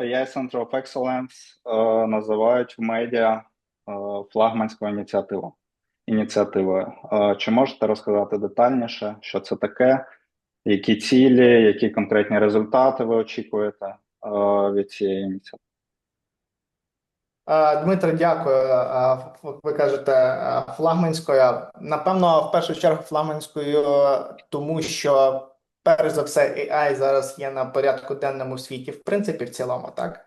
AI Center of Excellence е, називають в медіа е, флагманською ініціативою. ініціативою. Е, Чи можете розказати детальніше, що це таке, які цілі, які конкретні результати ви очікуєте від цієї ініціативи? Дмитро, дякую. Ви кажете флагманською. Напевно, в першу чергу флагманською, тому що перш за все AI зараз є на порядку денному світі, в принципі, в цілому, так.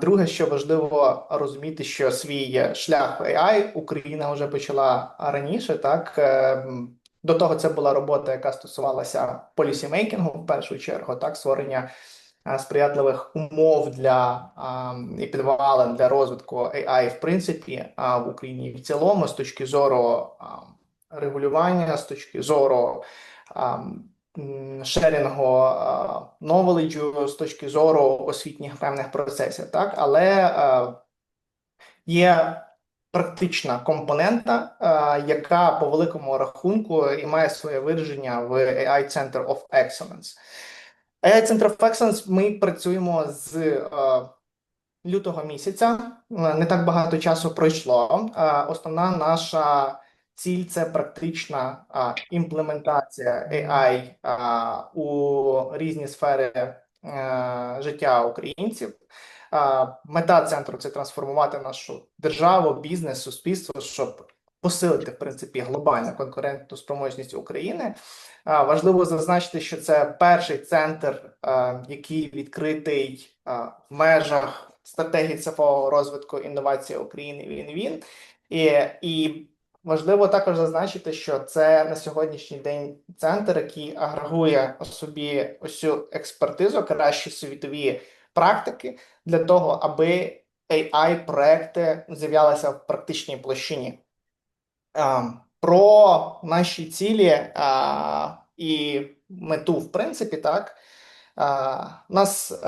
Друге, що важливо розуміти, що свій шлях AI Україна вже почала раніше, так. Е, До того це була робота, яка стосувалася полісімейкінгу в першу чергу, так, створення сприятливих умов для і підвалин для розвитку AI, в принципі, а, в Україні в цілому, з точки зору регулювання, з точки зору шерінгу а, knowledge, з точки зору освітніх певних процесів, так, але є практична компонента, яка по великому рахунку і має своє вираження в AI Center of Excellence. AI Center of Excellence ми працюємо з е, лютого місяця. Е, Не так багато часу пройшло. Е, Основна наша ціль це практична е, імплементація AI е, у різні сфери е, життя українців. Е, Мета центру це трансформувати нашу державу, бізнес, суспільство, щоб посилити в принципі глобальну конкурентну спроможність України. А, Важливо зазначити, що це перший центр, а, який відкритий а, в межах стратегії цифрового розвитку інновації України. Він він і, і важливо також зазначити, що це на сьогоднішній день центр, який агрегує собі ось експертизу, кращі світові практики для того, аби AI проекти з'являлися в практичній площині. Про наші цілі і мету, в принципі, так. У нас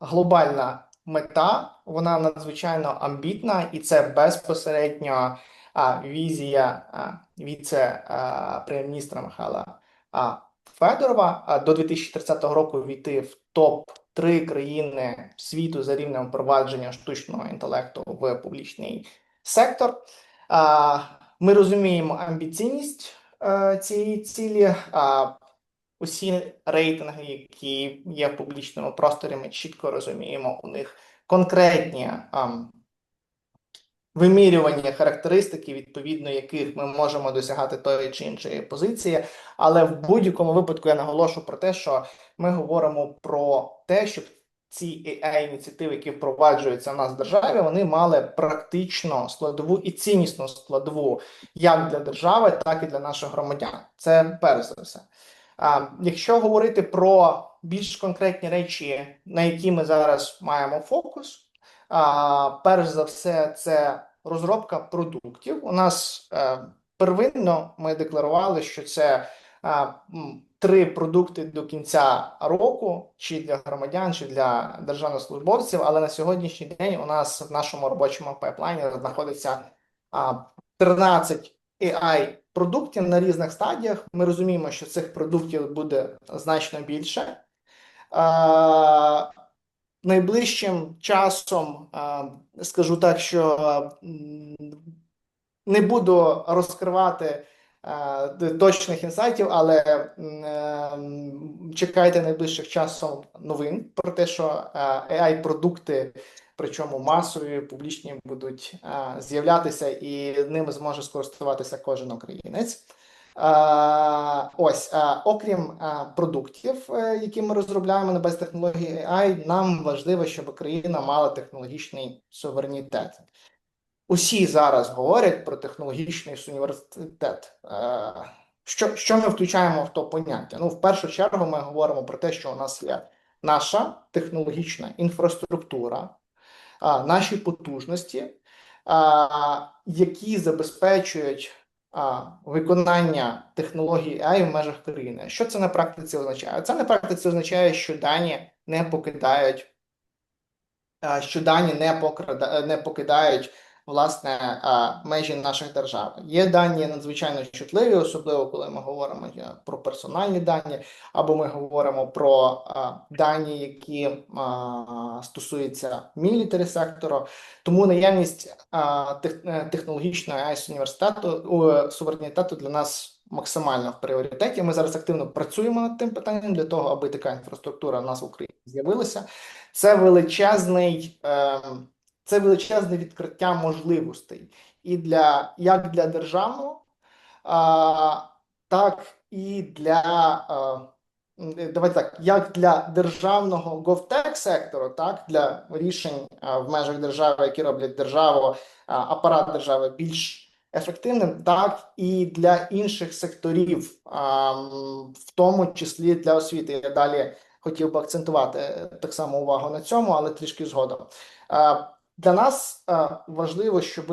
глобальна мета, вона надзвичайно амбітна, і це безпосередньо а, візія віце-прем'єр-міністра Михайла Федорова до 2030 року війти в топ-3 країни світу за рівнем впровадження штучного інтелекту в публічний сектор. Ми розуміємо амбіційність е, цієї цілі. Усі рейтинги, які є в публічному просторі, ми чітко розуміємо у них конкретні ам, вимірювання характеристики, відповідно яких ми можемо досягати тої чи іншої позиції. Але в будь-якому випадку я наголошу про те, що ми говоримо про те, щоб ці AI-ініціативи, які впроваджуються в нас в державі, вони мали практично складову і ціннісну складову як для держави, так і для наших громадян. Це перш за все. А, Якщо говорити про більш конкретні речі, на які ми зараз маємо фокус, а, перш за все, це розробка продуктів. У нас е, первинно ми декларували, що це а, три продукти до кінця року, чи для громадян, чи для державних службовців. Але на сьогоднішній день у нас в нашому робочому пайплайні знаходиться а, 13 AI продуктів на різних стадіях. Ми розуміємо, що цих продуктів буде значно більше. Найближчим часом скажу так, що не буду розкривати точних інсайтів, але е, чекайте найближчих часом новин про те, що е, AI-продукти, причому масові, публічні, будуть з'являтися, і ними зможе скористуватися кожен українець. Е, Ось, е, окрім е, продуктів, які ми розробляємо на базі технології AI, нам важливо, щоб Україна мала технологічний суверенітет. Усі зараз говорять про технологічний. Е, Що, що ми включаємо в то поняття? Ну, в першу чергу, ми говоримо про те, що у нас є наша технологічна інфраструктура, наші потужності, які забезпечують виконання технологій AI в межах країни. Що це на практиці означає? Це на практиці означає, що дані не покидають, що дані не покрада, не покидають власне межі наших держав. Є дані надзвичайно чутливі, особливо коли ми говоримо е, про персональні дані, або ми говоримо про дані, які стосуються мілітарі сектору. Тому наявність а, тех, е, технологічного АЕС університету суверенітету для нас максимально в пріоритеті. Ми зараз активно працюємо над тим питанням для того, аби така інфраструктура в нас в Україні з'явилася. Це величезний, е, це величезне відкриття можливостей і для як для державного, а, так і для е, давайте так, як для державного GovTech сектору, так для рішень а, в межах держави, які роблять державу, а, апарат держави більш ефективним, так і для інших секторів, а, в тому числі для освіти. Я далі хотів би акцентувати е, так само увагу на цьому, але трішки згодом. А, Для нас а, важливо, щоб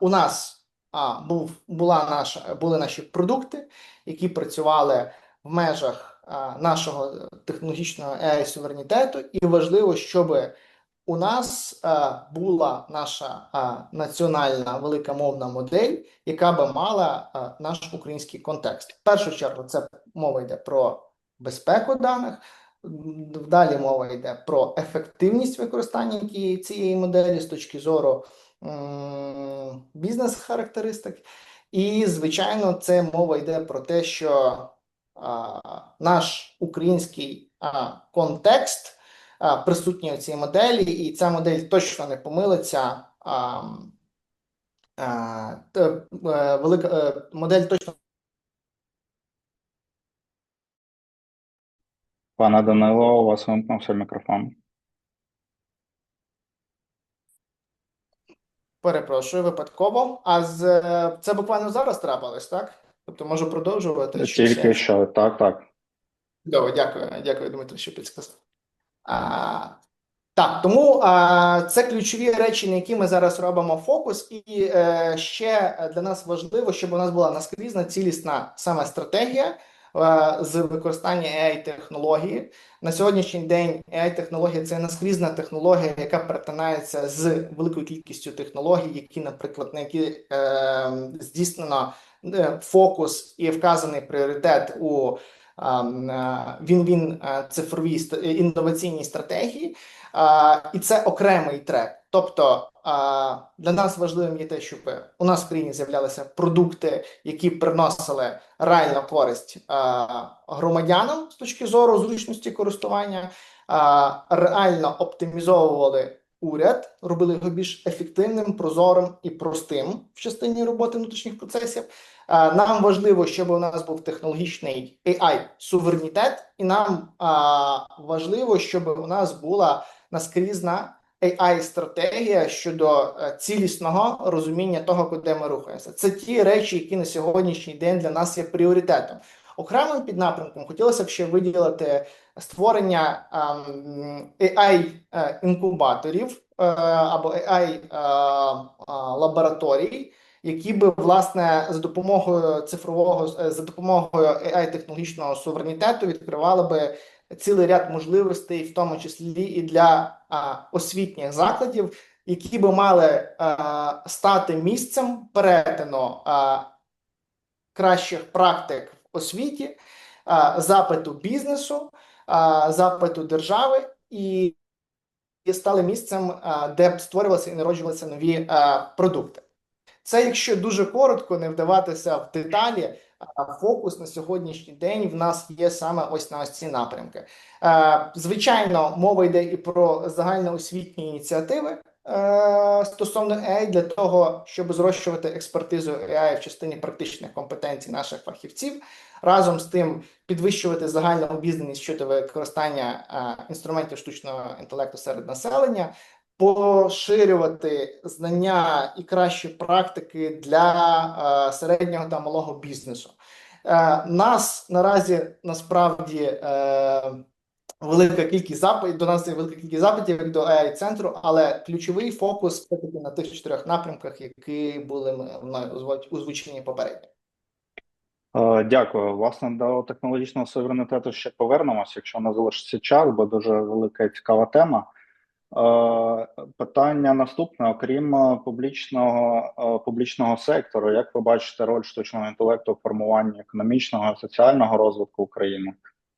у нас а, був була наша були наші продукти, які працювали в межах а, нашого технологічного AI суверенітету, і важливо, щоб у нас а, була наша а, національна велика мовна модель, яка би мала а, наш український контекст. В першу чергу це мова йде про безпеку даних. Далі мова йде про ефективність використання цієї моделі з точки зору бізнес-характеристик. І, звичайно, це мова йде про те, що а, наш український а, контекст а, присутній у цій моделі, і ця модель точно не помилиться. А, а, е, велика е, модель точно Пане Данило, у вас вимкнувся мікрофон. перепрошую випадково. А з е, це буквально зараз трапилось, так? Тобто можу продовжувати. Тільки ще? що, так, так. Добре, дякую, дякую, Дмитро, що підсказав. А, так, тому а, це ключові речі, на які ми зараз робимо фокус, і е, ще для нас важливо, щоб у нас була наскрізна цілісна саме стратегія з використання ai технології. На сьогоднішній день ai технологія це наскрізна технологія, яка перетинається з великою кількістю технологій, які, наприклад, на які е, здійснено е, фокус і вказаний пріоритет у а, м, а, він-він цифровій е, інноваційній стратегії, і це окремий трек. Тобто для нас важливим є те, щоб у нас в країні з'являлися продукти, які приносили реальну користь громадянам з точки зору зручності користування, реально оптимізовували уряд, робили його більш ефективним, прозорим і простим в частині роботи внутрішніх процесів. Нам важливо, щоб у нас був технологічний AI суверенітет, і нам важливо, щоб у нас була наскрізна AI стратегія щодо е, цілісного розуміння того, куди ми рухаємося. Це ті речі, які на сьогоднішній день для нас є пріоритетом. Окремим піднапрямком хотілося б ще виділити створення ем, AI е, е, або AI е, е, лабораторій, які би власне за допомогою цифрового за допомогою AI технологічного суверенітету відкривали би цілий ряд можливостей, в тому числі і для а, освітніх закладів, які би мали а, стати місцем перетину а, кращих практик в освіті, а, запиту бізнесу, а, запиту держави і, стали місцем, де б створювалися і народжувалися нові продукти. Це якщо дуже коротко не вдаватися в деталі, фокус на сьогоднішній день в нас є саме ось на ось ці напрямки. Е, Звичайно, мова йде і про загальноосвітні ініціативи е, стосовно AI для того, щоб зрощувати експертизу AI в частині практичних компетенцій наших фахівців. Разом з тим підвищувати загальну обізнаність щодо використання е, інструментів штучного інтелекту серед населення, поширювати знання і кращі практики для е, середнього та малого бізнесу. Е, нас наразі насправді е, велика кількість запитів до нас є велика кількість запитів як до ai центру, але ключовий фокус на тих чотирьох напрямках, які були мною озвуч- озвучені попередньо. Е, Дякую. Власне, до технологічного суверенітету ще повернемось, якщо не залишиться час, бо дуже велика і цікава тема. Е, Питання наступне: окрім е, публічного е, публічного сектору, як ви бачите роль штучного інтелекту в формуванні економічного і соціального розвитку України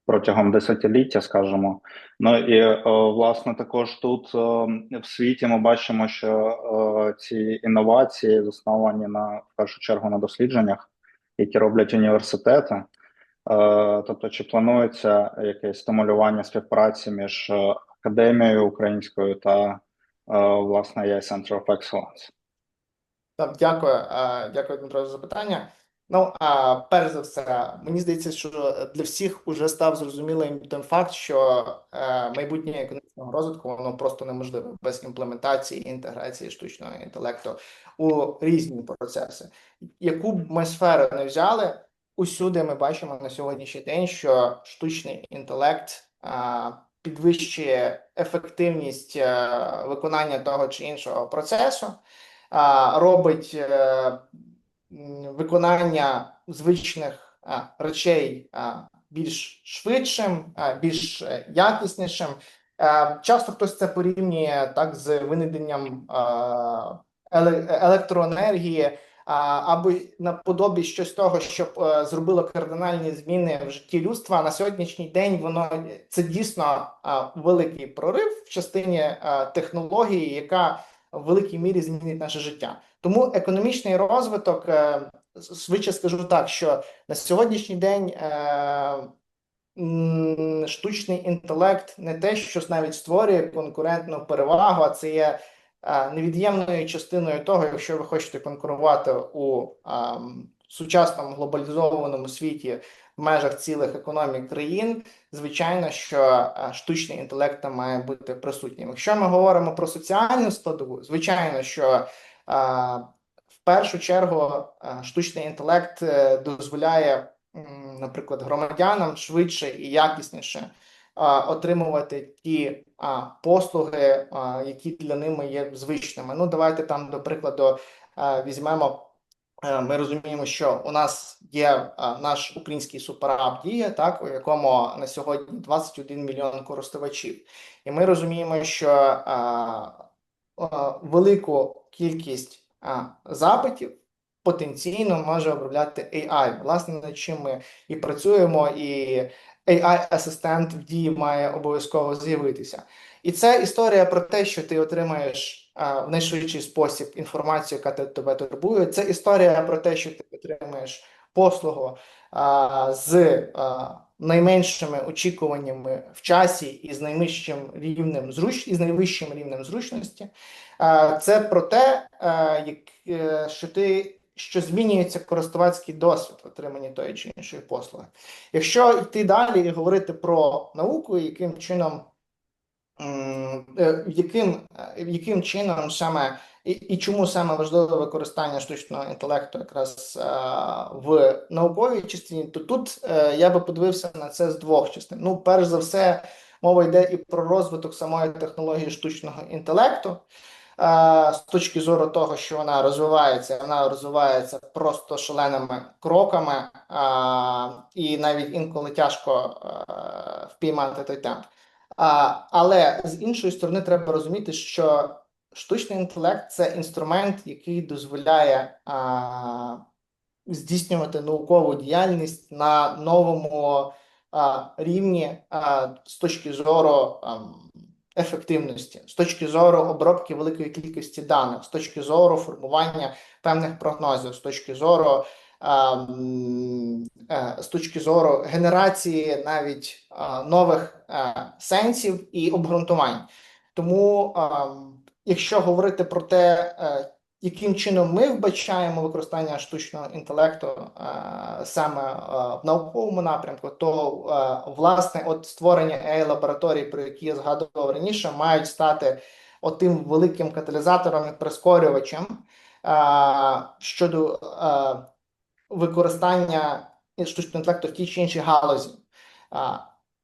протягом десятиліття, скажімо? Ну і власне також тут в світі ми бачимо, що ці інновації засновані на в першу чергу на дослідженнях, які роблять університети. Тобто, чи планується якесь стимулювання співпраці між академією українською та е, власне AI Center of Excellence? Так, дякую, е, дякую, Дмитро, за запитання. Ну, а перш за все, мені здається, що для всіх уже став зрозумілим той факт, що е, майбутнє економічного розвитку воно просто неможливе без імплементації інтеграції штучного інтелекту у різні процеси. Яку б ми сферу не взяли, усюди ми бачимо на сьогоднішній день, що штучний інтелект підвищує ефективність е, виконання того чи іншого процесу, а, робить е, виконання звичних речей більш швидшим, більш е, якіснішим. Е, Часто хтось це порівнює так з винайденням електроенергії або наподобі щось того, щоб е, зробило кардинальні зміни в житті людства. На сьогоднішній день воно це дійсно великий прорив в частині технології, яка в великій мірі змінить наше життя. Тому економічний розвиток, е, швидше скажу так, що на сьогоднішній день е, штучний інтелект не те, що навіть створює конкурентну перевагу, а це є е, невід'ємною частиною того, якщо ви хочете конкурувати у а, сучасному глобалізованому світі в межах цілих економік країн, звичайно, що е, штучний інтелект там має бути присутнім. Якщо ми говоримо про соціальну складову, звичайно, що е, в першу чергу е, штучний інтелект е, дозволяє, наприклад, громадянам швидше і якісніше отримувати ті послуги, які для ними є звичними. Ну, давайте там, до прикладу, візьмемо. Ми розуміємо, що у нас є наш український суперап дія, так у якому на сьогодні 21 мільйон користувачів, і ми розуміємо, що а, а, велику кількість а, запитів потенційно може обробляти AI. Власне, над чим ми і працюємо, і AI-асистент в дії має обов'язково з'явитися. І це історія про те, що ти отримаєш а, в найшвидший спосіб інформацію, яка тебе турбує. Це історія про те, що ти отримаєш послугу а, з а, найменшими очікуваннями в часі і з найвищим рівнем зруч... і з найвищим рівнем зручності. А, Це про те, а, як, е, що ти що змінюється користувацький досвід в отриманні тої чи іншої послуги. Якщо йти далі і говорити про науку, яким чином, е, яким, е, яким чином саме і, і чому саме важливе використання штучного інтелекту якраз е, в науковій частині, то тут е, я би подивився на це з двох частин. Ну, перш за все, мова йде і про розвиток самої технології штучного інтелекту. З точки зору того, що вона розвивається, вона розвивається просто шаленими кроками, і навіть інколи тяжко впіймати той темп. Але з іншої сторони, треба розуміти, що штучний інтелект це інструмент, який дозволяє здійснювати наукову діяльність на новому рівні з точки зору ефективності, з точки зору обробки великої кількості даних, з точки зору формування певних прогнозів, з точки зору. е, З точки зору генерації навіть нових е, сенсів і обґрунтувань. Тому, якщо говорити про те, е, яким чином ми вбачаємо використання штучного інтелекту е, саме е, в науковому напрямку, то е, власне от створення ai лабораторій, про які я згадував раніше, мають стати отим великим каталізатором і прискорювачем е, щодо е, використання штучного інтелекту в тій чи іншій галузі.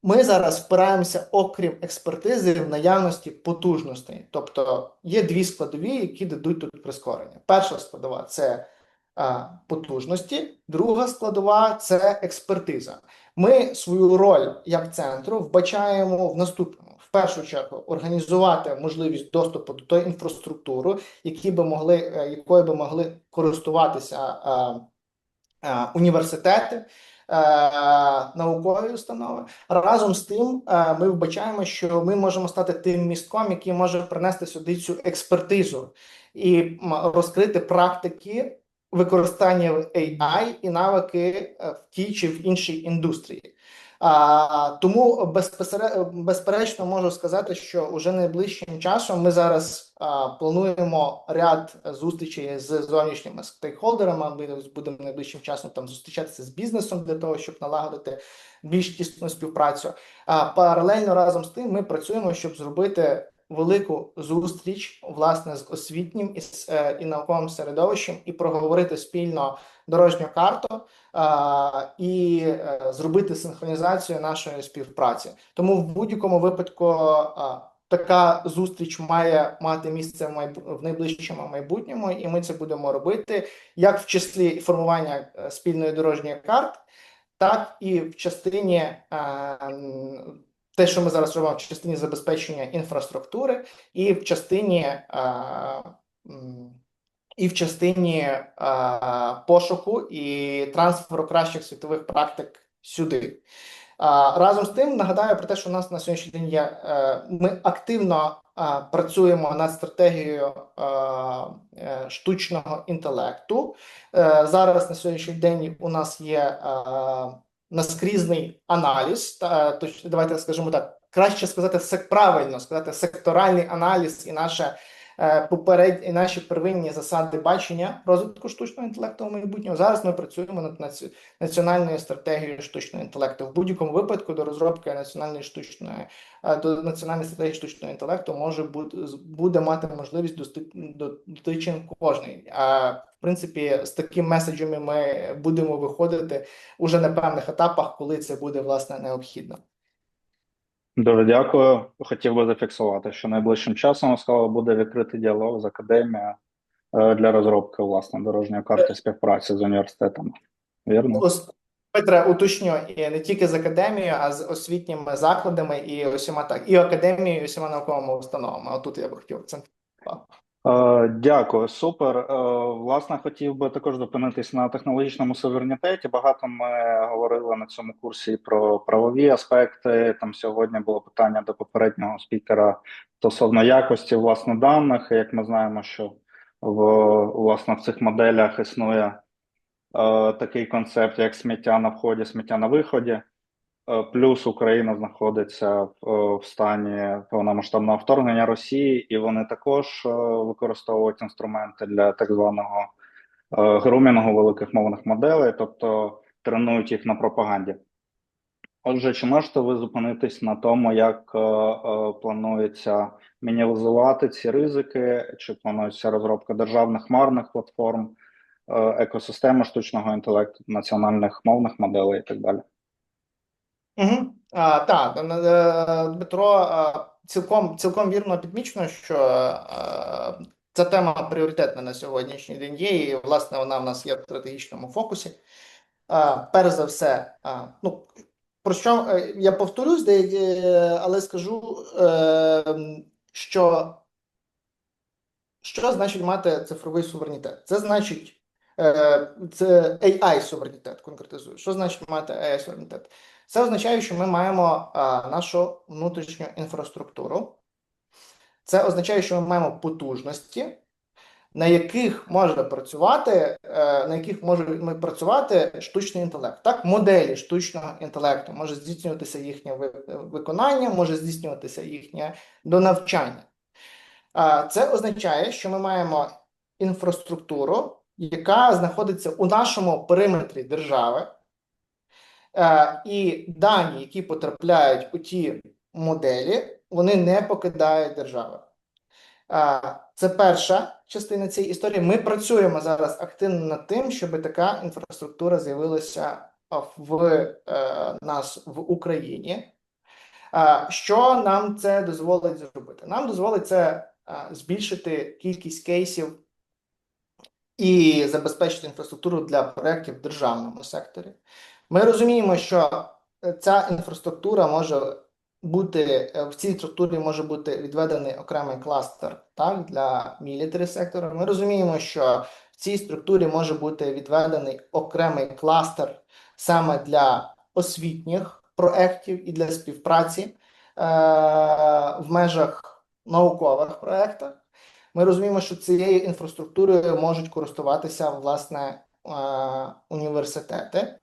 А, Ми зараз впираємося, окрім експертизи, в наявності потужностей. Тобто є дві складові, які дадуть тут прискорення. Перша складова це а, потужності, друга складова це експертиза. Ми свою роль як центру вбачаємо в наступному: в першу чергу організувати можливість доступу до тої інфраструктури, які би могли, е, якою би могли користуватися е, е, університети, наукові установи. Разом з тим, е, ми вбачаємо, що ми можемо стати тим містком, який може принести сюди цю експертизу і розкрити практики використання AI і навики е, в тій чи в іншій індустрії. А, тому безпосередньо, безперечно можу сказати, що уже найближчим часом ми зараз а, плануємо ряд зустрічей з зовнішніми стейкхолдерами. Ми будемо найближчим часом там зустрічатися з бізнесом для того, щоб налагодити більш тісну співпрацю. А паралельно разом з тим ми працюємо, щоб зробити велику зустріч власне з освітнім і, з, е, і науковим середовищем і проговорити спільно дорожню карту і е, зробити синхронізацію нашої співпраці. Тому в будь-якому випадку така зустріч має мати місце в, майбу- в найближчому майбутньому, і ми це будемо робити як в числі формування е, спільної дорожньої карти, так і в частині е, те, що ми зараз робимо в частині забезпечення інфраструктури, і в частині м, і в частині е, пошуку і трансферу кращих світових практик сюди. А, Разом з тим нагадаю про те, що у нас на сьогоднішній день є. е, Ми активно е, працюємо над стратегією е, е, штучного інтелекту. Е, Зараз на сьогоднішній день у нас є е, наскрізний аналіз. Давайте скажімо так, краще сказати правильно сказати секторальний аналіз і наше е, поперед і наші первинні засади бачення розвитку штучного інтелекту в майбутньому. Зараз ми працюємо над національною стратегією штучного інтелекту. В будь-якому випадку до розробки національної штучної е, до національної стратегії штучного інтелекту може бути буде мати можливість дотичен кожний. А в принципі, з такими меседжами ми будемо виходити уже на певних етапах, коли це буде власне необхідно. Дуже дякую. Хотів би зафіксувати, що найближчим часом ви буде відкритий діалог з академією е, для розробки власне дорожньої карти співпраці з університетами. Вірно? Петре, уточню, не тільки з академією, а з освітніми закладами і усіма так, і академією, і усіма науковими установами. Отут я б хотів акцентувати. Е, Дякую, супер. Е, Власне, хотів би також зупинитись на технологічному суверенітеті. Багато ми говорили на цьому курсі про правові аспекти. Там сьогодні було питання до попереднього спікера стосовно якості власне даних. Як ми знаємо, що в власне в цих моделях існує е, такий концепт, як сміття на вході, сміття на виході. Е, Плюс Україна знаходиться в, е, стані повномасштабного вторгнення Росії, і вони також е, використовують інструменти для так званого грумінгу великих мовних моделей, тобто тренують їх на пропаганді. Отже, чи можете ви зупинитись на тому, як планується мінімізувати ці ризики, чи планується розробка державних хмарних платформ, екосистеми штучного інтелекту, національних мовних моделей і так далі? Так, е, е, Дмитро, цілком, цілком вірно підмічено, що е, ця тема пріоритетна на сьогоднішній день є, і, власне, вона в нас є в стратегічному фокусі. Перш за все, ну, про що е, я повторюсь, де- е, але скажу, е, що що значить мати цифровий суверенітет? Це значить, е, це AI суверенітет конкретизую. Що значить мати AI суверенітет? Це означає, що ми маємо а, нашу внутрішню інфраструктуру. Це означає, що ми маємо потужності, на яких може працювати, е, на яких може працювати штучний інтелект. Так, моделі штучного інтелекту може здійснюватися їхнє виконання, може здійснюватися їхнє донавчання. Це означає, що ми маємо інфраструктуру, яка знаходиться у нашому периметрі держави. Е, І дані, які потрапляють у ті моделі, вони не покидають держави. Е, Це перша частина цієї історії. Ми працюємо зараз активно над тим, щоб така інфраструктура з'явилася в е, нас в Україні. Що нам це дозволить зробити? Нам дозволить це збільшити кількість кейсів і забезпечити інфраструктуру для проєктів в державному секторі. Ми розуміємо, що ця інфраструктура може бути е, в цій структурі може бути відведений окремий кластер так, для мілітарі сектору. Ми розуміємо, що в цій структурі може бути відведений окремий кластер саме для освітніх проєктів і для співпраці е, в межах наукових проєктів. Ми розуміємо, що цією інфраструктурою можуть користуватися власне е, університети.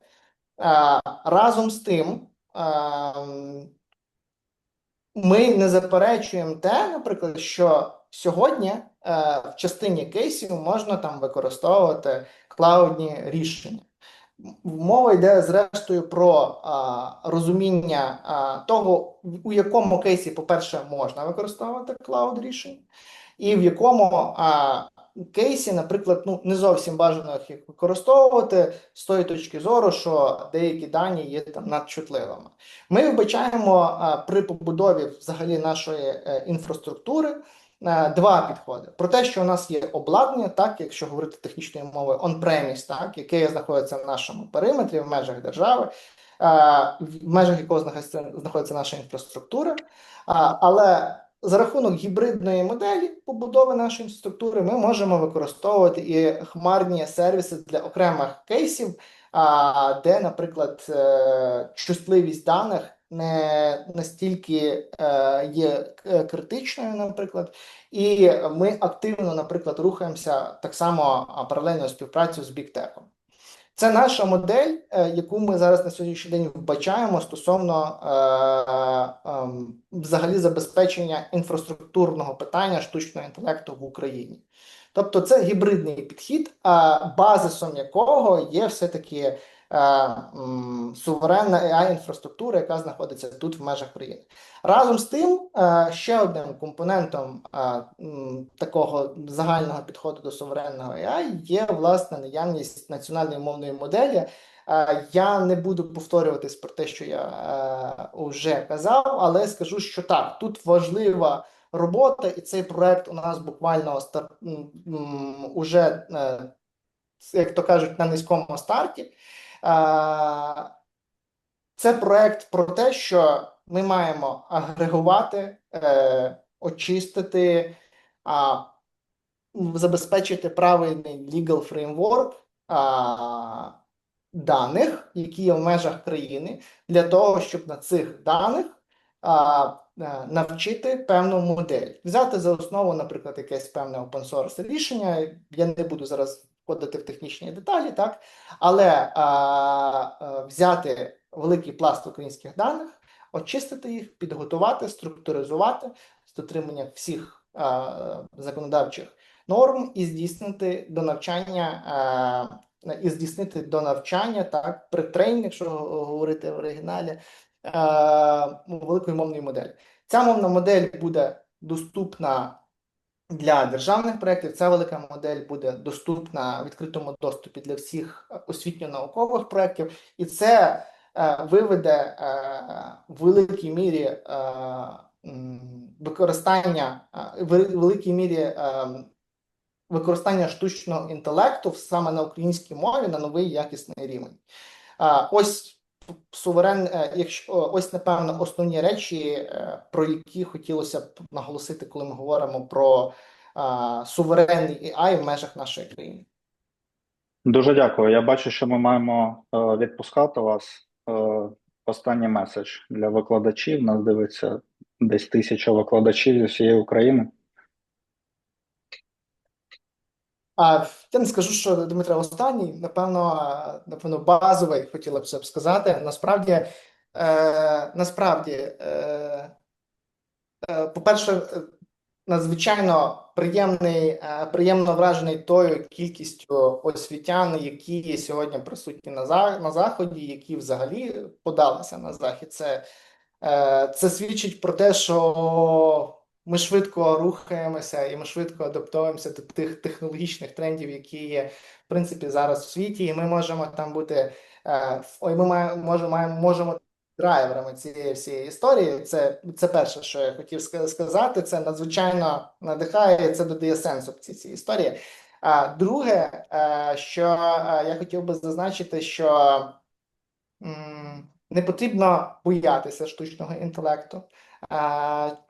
Е, Разом з тим, ем, ми не заперечуємо те, наприклад, що сьогодні е, в частині кейсів можна там використовувати клаудні рішення. Мова йде зрештою про а, розуміння а, того, у якому кейсі, по-перше, можна використовувати клауд рішення, і в якому а, кейсі, наприклад, ну не зовсім бажано їх використовувати з тої точки зору, що деякі дані є там надчутливими. Ми вбачаємо при побудові взагалі нашої е, інфраструктури е, два підходи: про те, що у нас є обладнання, так якщо говорити технічною мовою, on-premise, так яке знаходиться в нашому периметрі в межах держави, е, в межах якого знаходиться, наша інфраструктура, але за рахунок гібридної моделі побудови нашої структури ми можемо використовувати і хмарні сервіси для окремих кейсів, де, наприклад, е, чутливість даних не настільки е, є е, критичною, наприклад, і ми активно, наприклад, рухаємося так само паралельно співпрацю з біктеком. Це наша модель, е, яку ми зараз на сьогоднішній день вбачаємо стосовно е, е, ем, взагалі забезпечення інфраструктурного питання штучного інтелекту в Україні. Тобто це гібридний підхід, базисом якого є все-таки е, м, суверенна AI-інфраструктура, яка знаходиться тут в межах країни. Разом з тим, е, ще одним компонентом е, такого загального підходу до суверенного AI є власне наявність національної мовної моделі. Е, Я не буду повторюватись про те, що я вже казав, але скажу, що так, тут важлива робота, і цей проект у нас буквально стар... уже, е, як то кажуть, на низькому старті. Е, Це проект про те, що ми маємо агрегувати, е, очистити, забезпечити правильний legal framework даних, які є в межах країни, для того, щоб на цих даних е, навчити певну модель. Взяти за основу, наприклад, якесь певне open source рішення. Я не буду зараз входити в технічні деталі, так, але а, а, взяти великий пласт українських даних, очистити їх, підготувати, структуризувати з дотриманням всіх а, законодавчих норм і здійснити до навчання. А, і здійснити до навчання, так, при тренінг, якщо говорити в оригіналі, е, великої мовної моделі. Ця мовна модель буде доступна для державних проєктів. Ця велика модель буде доступна в відкритому доступі для всіх е, освітньо-наукових проєктів, і це е, виведе е, в великій мірі е, використання е, в великій мірі. е, Використання штучного інтелекту саме на українській мові на новий якісний рівень. Ось суверен, е, якщо ось напевно основні речі, е, про які хотілося б наголосити, коли ми говоримо про а, суверенний AI в межах нашої країни. Дуже дякую. Я бачу, що ми маємо е, відпускати вас. Е, Останній меседж для викладачів. Нас дивиться десь тисяча викладачів зі всієї України. А я не скажу, що Дмитро останній, напевно, напевно, базовий хотіла б це б сказати. Насправді, е, насправді, е, е, по-перше, надзвичайно приємний, е, приємно вражений тою кількістю освітян, які є сьогодні присутні на, за, на заході, які взагалі подалися на захід. Це, е, це свідчить про те, що ми швидко рухаємося і ми швидко адаптуємося до тих технологічних трендів, які є в принципі зараз в світі, і ми можемо там бути. е, Ой, ми маємо можемо можемо драйверами цієї всієї історії. Це це перше, що я хотів сказати. Це надзвичайно надихає. Це додає сенсу в цій цій історії. А друге, е, що е, я хотів би зазначити, що не потрібно боятися штучного інтелекту.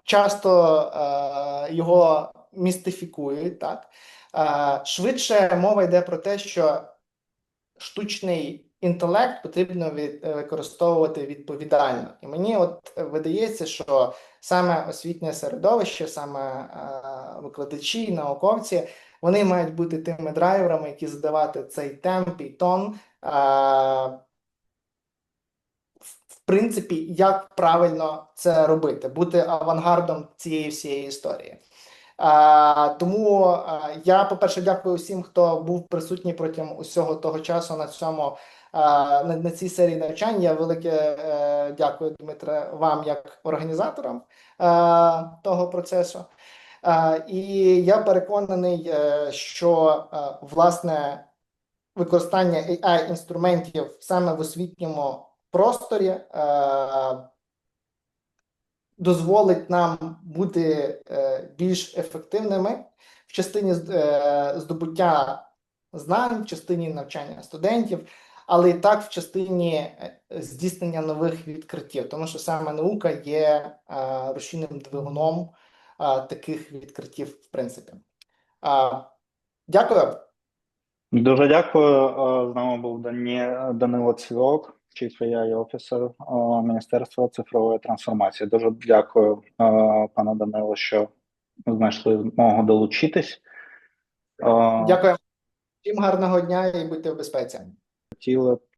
Часто е, його містифікують, так? Е, Швидше мова йде про те, що штучний інтелект потрібно від, е, використовувати відповідально. І мені от видається, що саме освітнє середовище, саме е, викладачі, науковці, вони мають бути тими драйверами, які задавати цей темп і тон. Е, принципі, як правильно це робити, бути авангардом цієї всієї історії. А, тому а, я, по-перше, дякую всім, хто був присутній протягом усього того часу на цьому а, на, на цій серії навчань. Я велике е, дякую, Дмитре, вам як організаторам е, того процесу. Е, і я переконаний, е, що е, власне використання AI інструментів саме в освітньому просторі е, дозволить нам бути е, більш ефективними в частині е, здобуття знань, в частині навчання студентів, але і так в частині здійснення нових відкриттів, тому що саме наука є е, рушійним двигуном таких відкриттів, в принципі. Дякую. Дуже дякую. З нами був Данило Цвілок, Chief я Officer офісер Міністерства цифрової трансформації. Дуже дякую, пане Данило, що знайшли змогу долучитись. Дякую. Всім гарного дня і будьте в безпеці. Хотіли